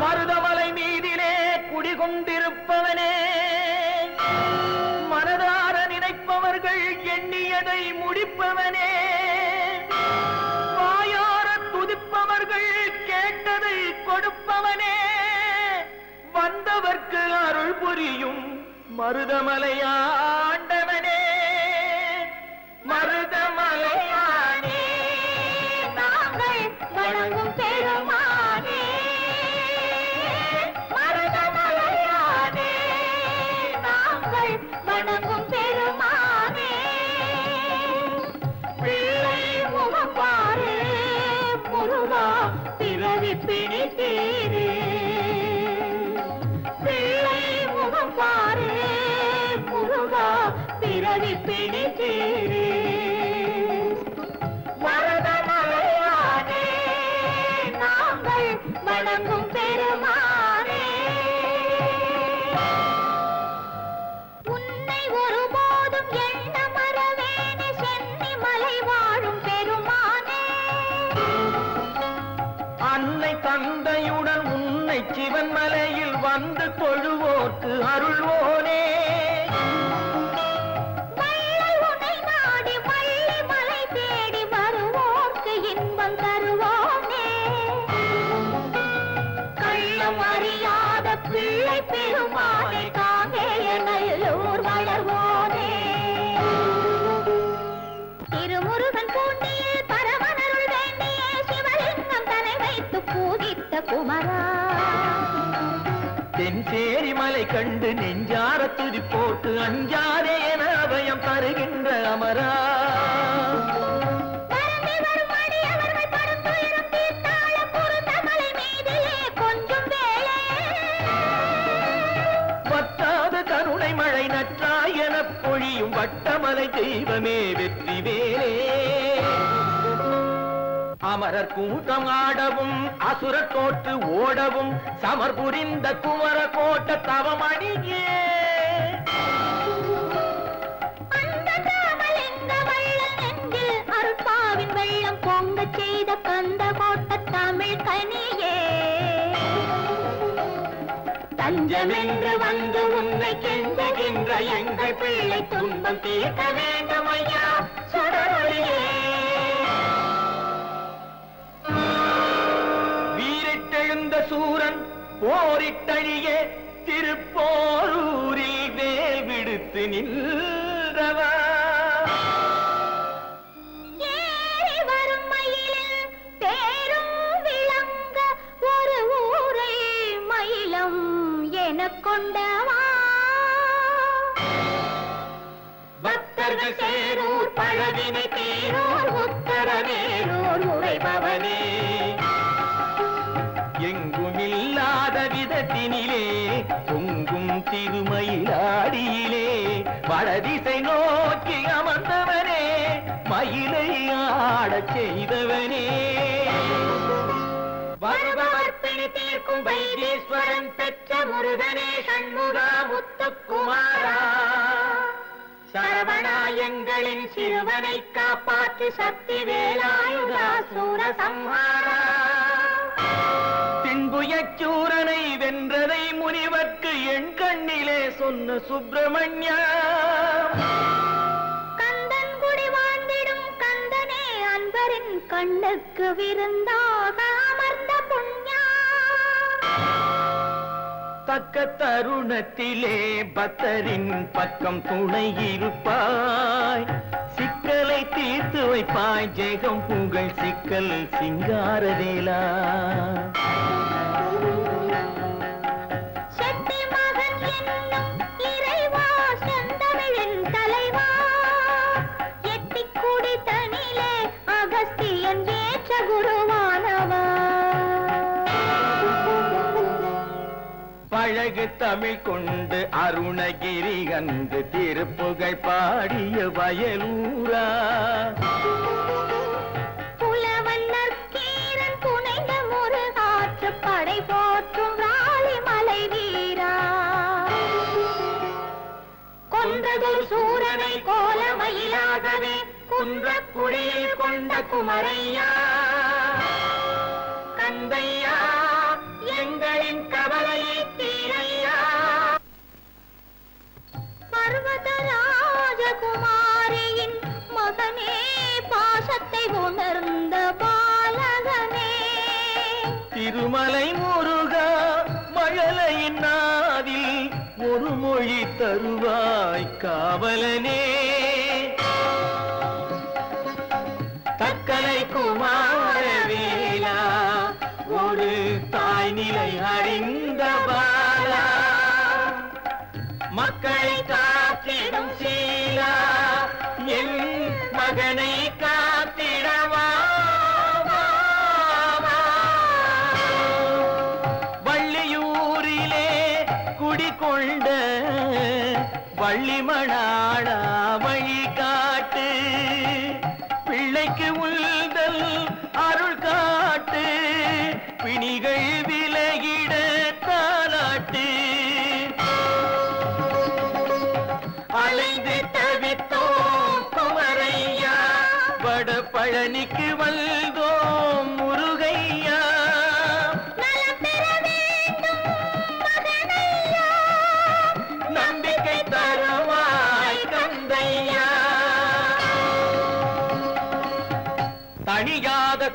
மருதமலை மீதிலே குடிகொண்டிருப்பவனே. மனதார நினைப்பவர்கள் எண்ணியதை முடிப்பவனே. வாயார துதிப்பவர்கள் கேட்டதை கொடுப்பவனே. வந்தவர்க்கு அருள் புரியும் மருதமலையார் பிறவி பிள்ளை முகம் பாரு முருகா பிறவி பிணித்தீரே வந்து தொழுவோர்க்கு அருள்வோனே. பிள்ளை பெருமானை காங்கேய நல்லூர் வளர்வோனே. திருமுருகன் பூண்டியில் பரமனருள் வேண்டிய சிவலிங்கம் தலை வைத்து பூஜித்த குமரா. தென்சேரி மலை கண்டு நெஞ்சார துதி போட்டு அஞ்சாதே என அபயம் தருகின்ற அமரா. கருணை மழை நற்றாய் எனப் பொழியும் வட்டமலை தெய்வமே வெற்றி வேலே அமரர் கூட்டம் ஆடவும் அசுரர் தோற்று ஓடவும் சமர் புரிந்த குமர கோட்ட தவமணியே. அருட்பாவின் வெள்ளம் பொங்க செய்த கந்த கோட்ட தமிழ் கனியே. தஞ்சமென்று வந்து உன்னை கெஞ்சுகின்ற எங்கள் பிள்ளை துன்பம் தீர்க்க வேண்டும் ஐயா. சுடரொழியே சூரன் போரிட்டழிய திருப்போரூரில் வேல் விடுத்து நின்றவா. ஏறி வரும் மயிலில் தேரும் விளங்க ஒரு ஊரை மயிலம் எனக் கொண்டவா. பக்தர்கள் சேரூர் பழவினை தேரூர் உத்தரவேரூர் உரைபவனே விதத்தினிலே பொங்கும் திருமயிலாடியிலே வடதிசை நோக்கி அமர்ந்தவனே மயிலை ஆடச் செய்தவனே. வருபவர் பிணி தீர்க்கும் வைத்தீஸ்வரன் பெற்ற முருகனே சண்முகா முத்துக்குமாரா. சரவணாயங்களின் சிறுவனை காப்பாற்று சக்தி வேலாயுதா சூர தின்புயச்சூரனை வென்றதை முனிவர்க்கு என் கண்ணிலே சொன்ன சுப்பிரமணியா. கந்தன் குடி வாழ்ந்திடும் கந்தனே அன்பரின் கண்ணுக்கு விருந்தாக அமர்ந்த புண்ணியா. தக்க தருணத்திலே பக்தரின் பக்கம் துணை இருப்பாய். வைப்பாய் ஜெகம் புகழ் சிக்கல் சிங்காரவேலா பழகு தமிழ் கொண்டு அருணகிரி கண்டு திருப்புகழ் பாடிய வயலூரா. குன்றக்குடியில் கொண்ட குமரையா. கந்தையா எங்களின் கவலையை தீரையா. பர்வத ராஜகுமாரியின் மகனே பாசத்தை உணர்ந்த பாலகனே. திருமலை முருகா மழலையின் நாவில் ஒரு மொழி தருவாய் காவலனே. தக்கலை ஒரு தாய் நிலை அறிந்த பாலா. மக்களை காத்திடும் சீலா. என் மகனை காத்திடவா. வள்ளியூரிலே குடிகொண்ட வள்ளிமணாளா வழிகாட்டு. பிள்ளைக்கு உள்ள அருள் காட்டு பிணிகள் விலகிட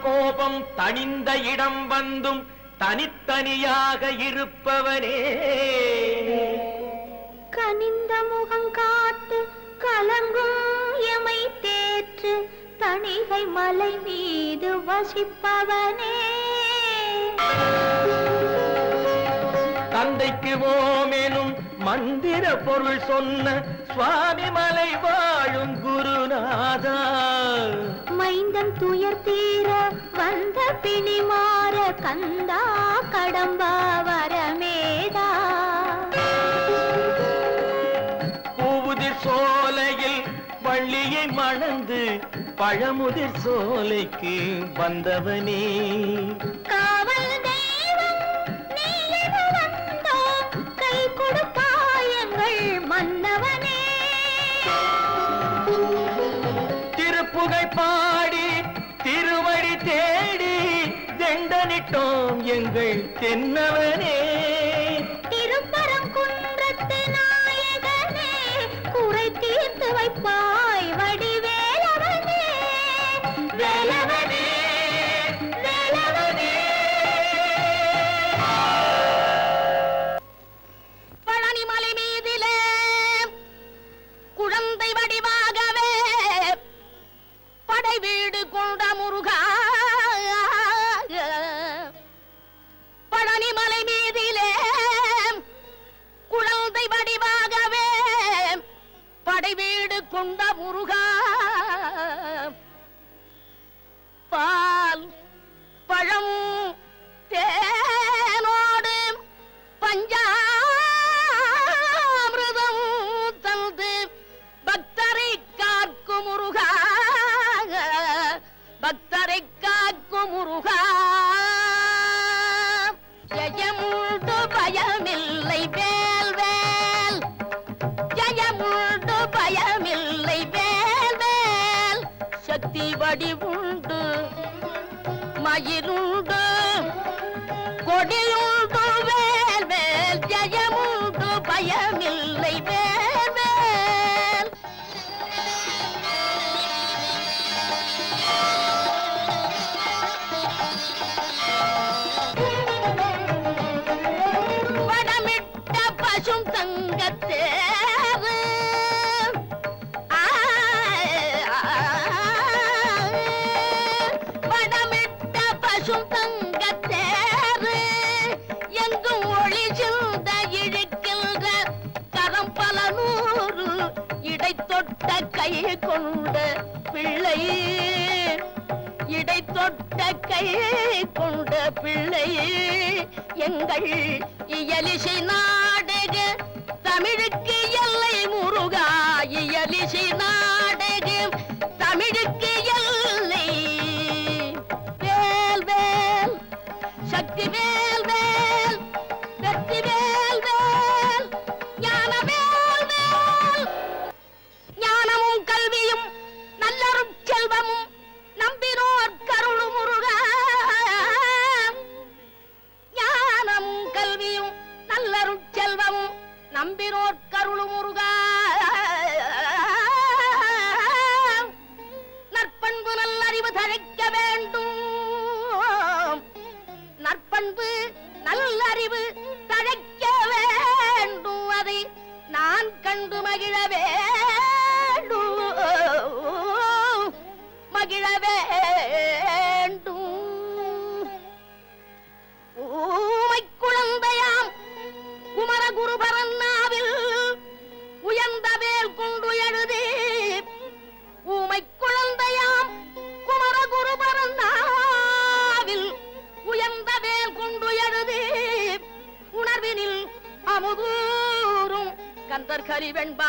கோபம் தணிந்த இடம் வந்தும் தனித்தனியாக இருப்பவனே. கனிந்த முகம் காட்டு கலங்கும் எமை தேற்று தணிகை மலை மீது வசிப்பவனே. தந்தைக்கு ஓமெனும் மந்திர பொருள் சொன்ன சுவாமி மலை வாழும் குருநாதா. மைந்தன் துயர் தீர வந்த பிணி மாற கந்தா கடம்பா வரமேதா பூவுதிர் சோலையில் வள்ளியை மணந்து பழமுதிர் சோலைக்கு வந்தவனே. எங்கள் தென்னவனே. ஜெயமுண்டு கொண்ட பிள்ளை. இடை தொட்ட கை கொண்ட பிள்ளை. எங்கள் இயலிசை நாடக தமிழுக்கு எல்லை மகிழ வேணும் மகிழ வேணும் அவர் கரிவெண்பா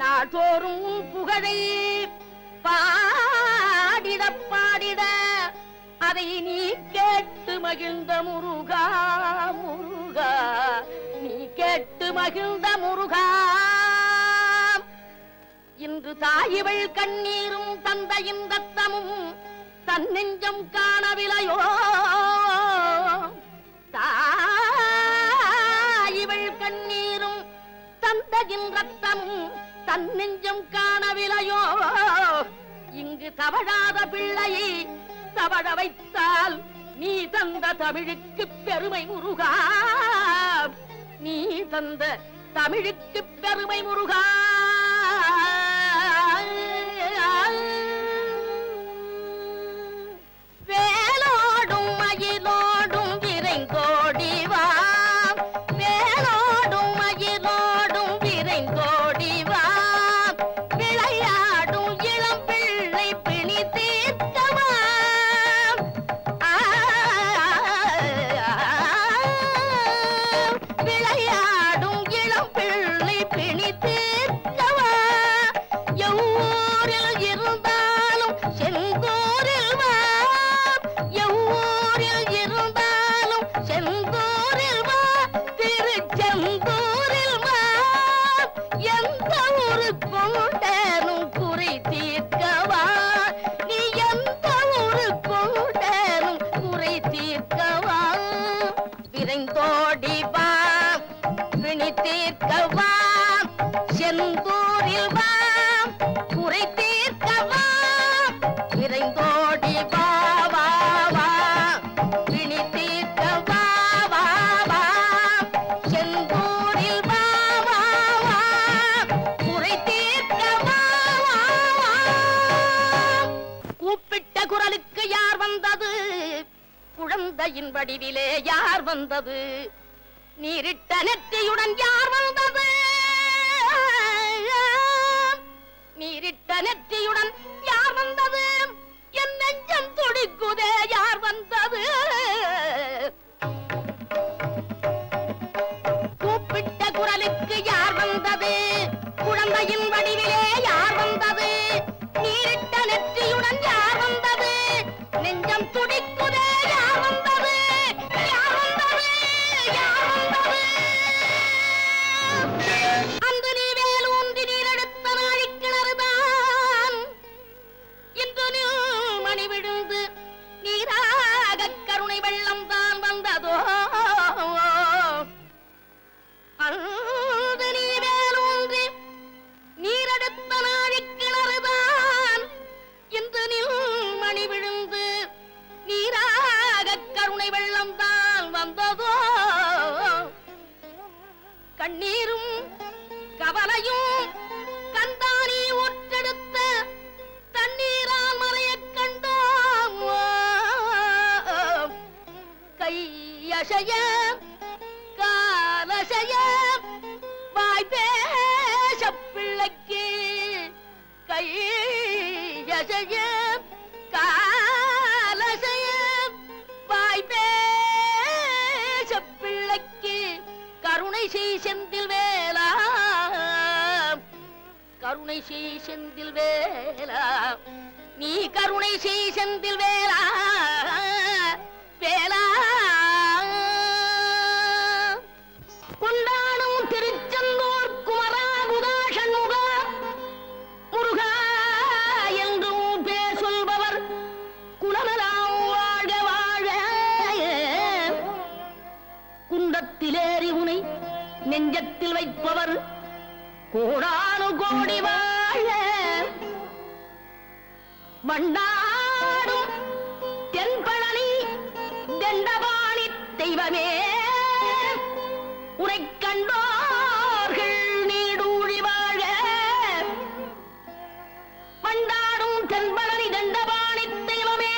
நாட்டோறும் புகழை பாடிட பாடிட அதை நீ கேட்டு மகிழ்ந்த முருகா முருகா. நீ கேட்டு மகிழ்ந்த முருகா. இன்று தாயிவள் கண்ணீரும் தந்தையின் ரத்தமும் தன்னெஞ்சம் காணவிலையோ. தாயிவள் கண்ணீர் தந்தையின் ரத்தமும் தன் நெஞ்சம் காணவிலையோ? இங்கு தவழாத பிள்ளையை தவழ வைத்தால் நீ தந்த தமிழுக்கு பெருமை முருகா. நீ தந்த தமிழுக்கு பெருமை முருகா. கூப்பிட்ட குரலுக்கு யார் வந்தது? குழந்தையின் வடிவிலே யார் வந்தது? நீரிட்ட நெற்றியுடன் யார் வந்தது? நீரிட்ட நெற்றியுடன் யார் வந்தது? என் நெஞ்சம் துடிக்குதே யார் வந்தது? கண்ணீரும் கவலையும் கந்தானி ஒற்றெடுத்த தண்ணீரால் மறைய கண்டோம் கையசைய கருணை செய் செந்தில் வேலா. நீ கருணை செய் செந்தில் வேலா. வேலா. கொண்டாடும் திருச்செந்தூர் குமரா குதாஷண்முகா முருகா என்றும் பேர் சொல்பவர் குலமெல்லாம் வாழ வாழ குண்டத்திலேறி உனை நெஞ்சத்தில் வைப்பவர். கோடானு கோடி வாழ. மண்ணாடும் தென்பழனி தெண்டபாணி தெய்வமே. உரை கண்டோர்கள் நீடூழி வாழ. மண்டாடும் தென்பழனி தண்டபாணி தெய்வமே.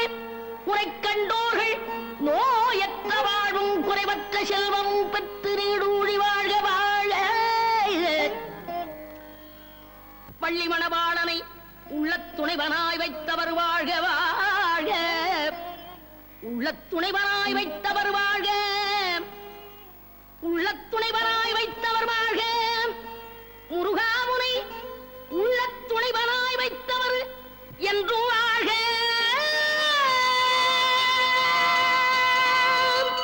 உரை கண்டோர்கள் நோயற்ற வாழும் குறைவற்ற செல்வம் உள்ள துணைவராய் வைத்தவர் வாழ்க. உள்ள துணைவராய் வைத்தவர் வாழ்க. முருகாமுனை உள்ள துணைவராய் வைத்தவர் என்றும்